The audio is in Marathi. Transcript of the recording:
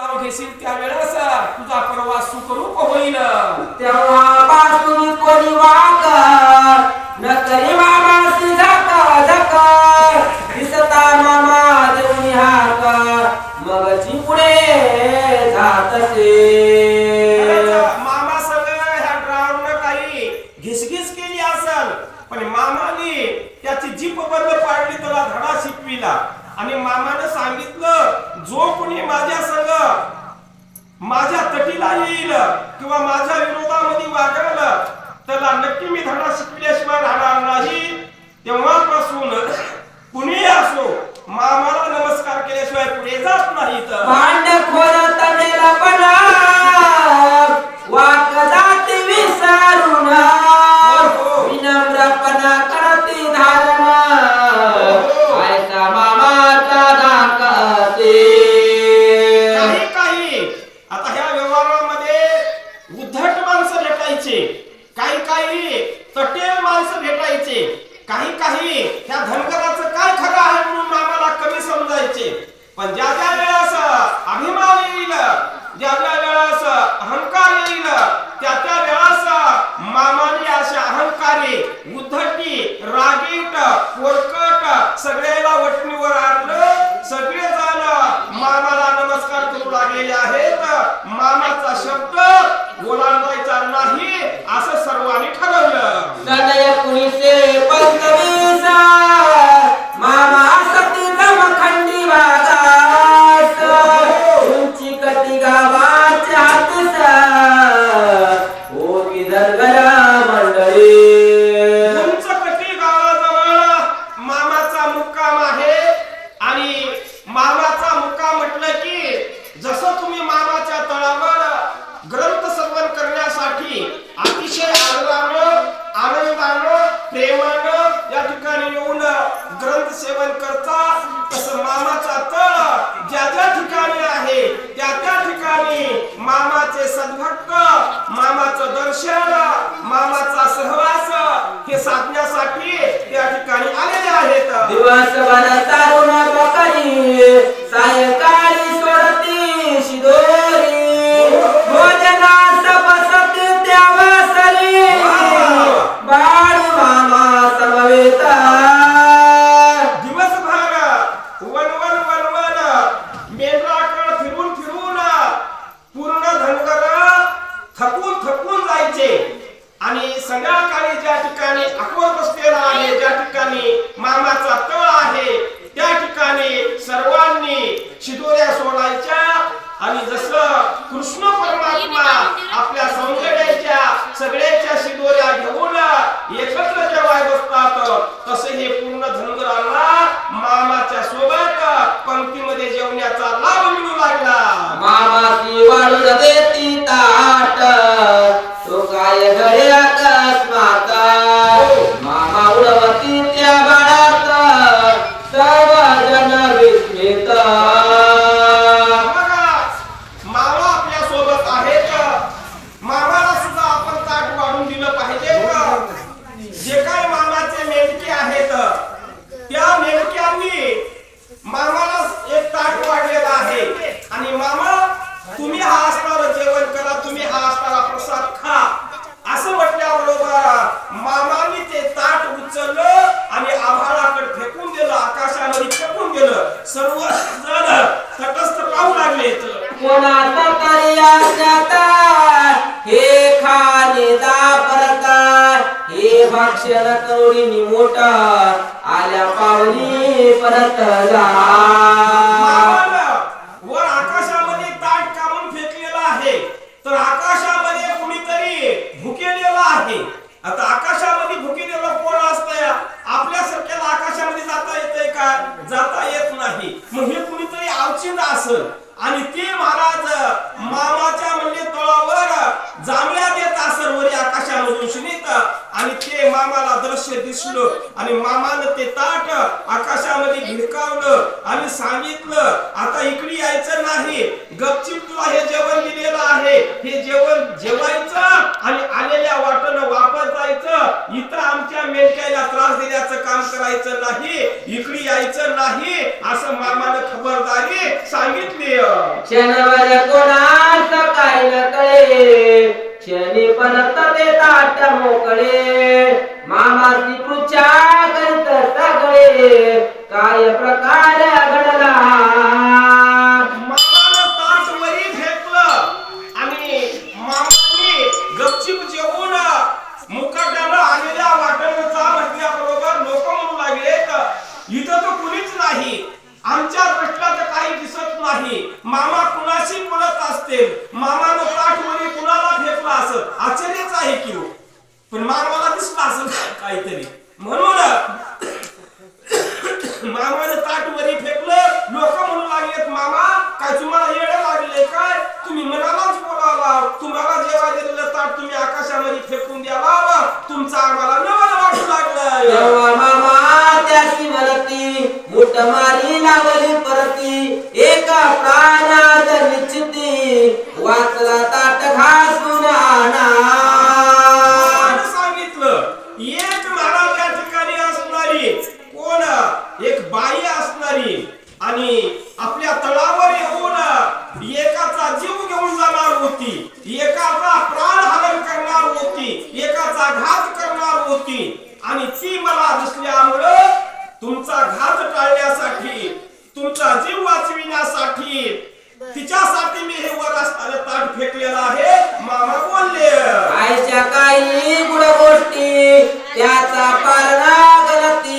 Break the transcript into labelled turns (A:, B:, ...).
A: घेशील त्यावेळेस तुझा प्रवास सुखरूप होईल.
B: तेव्हापासून कोणी वाक न करी मामा झक झक दिसता मामा देऊनी हाक मगची पुढे जात
A: मामा सगळं ह्या ड्रायव्हरनं काही घिसघिस केली असल पण मामाने त्याची जीप बंद पाडली त्याला धडा शिकविला. आणि मामानं सांगितलं जो कोणी माझ्या संग माझ्या तटीला येईल किंवा माझ्या विरोधामध्ये वागल त्याला नक्की मी धडा शिकल्याशिवाय राहणार नाही. तेव्हापासून काही काही ह्या धनगराचं काय खरं आहे म्हणून मामाला कमी समजायचे. पण ज्या ज्या वेळेस अभिमान येईल ज्या ज्या वेळेस अहंकार येईल त्या त्या वेळेस मामाने अशा अहंकारी लागले
B: कोणाचा तरी आज्ञात हे खाणे परत हे भक्षण करुणी मोठ आल्या पावली परत जा.
A: वर आकाशामध्ये ताट काढून फेकलेला आहे. तर आकाशामध्ये कुणीतरी भुकेलेला आहे. आता आकाशामध्ये भुकेलेला कोण असतंय? आपल्यासारख्याला आकाशामध्ये जाता येतंय का? जाता येत नाही. मग हे कुणीतरी अवचिंत असल. आणि ते महाराज मामाच्या म्हणजे तळावर जांभळ्या देत असल वरी आकाशामधून शिनीत आणि ते मामाला दृश्य दिसलं. आणि मामानं ते ताट आकाशामध्ये भिडकावलं आणि सांगितलं आता इकडे यायचं नाही. गपचिप तुला हे जेवण दिलेलं आहे. हे जेवण जेवायचं आणि आलेल्या वाटनं वापर जायचं. इथं आमच्या मेंढक्याला त्रास देण्याचं काम करायचं नाही. इकडे यायचं नाही. असं मामानं खबरदारी सांगितली.
B: शनिवार कोणास काय
A: न कळे शनी परत ते ताट मोकळे. पण मामाला
B: आणि
A: आपल्या तळावर येऊन एकाचा जीव घेऊन जाणार होती. एकाचा प्राण हरण करणार होती. एकाचा घात करणार होती. आणि ती मला दिसल्यामुळं तुमचा घात टाळण्यासाठी तुमचा जीव वाचविण्यासाठी तिच्यासाठी मी हे वर असताना ताट फेकलेलं आहे. मामा बोलले
B: आईच्या काही गुड गोष्टी त्याचा पारणा गलती.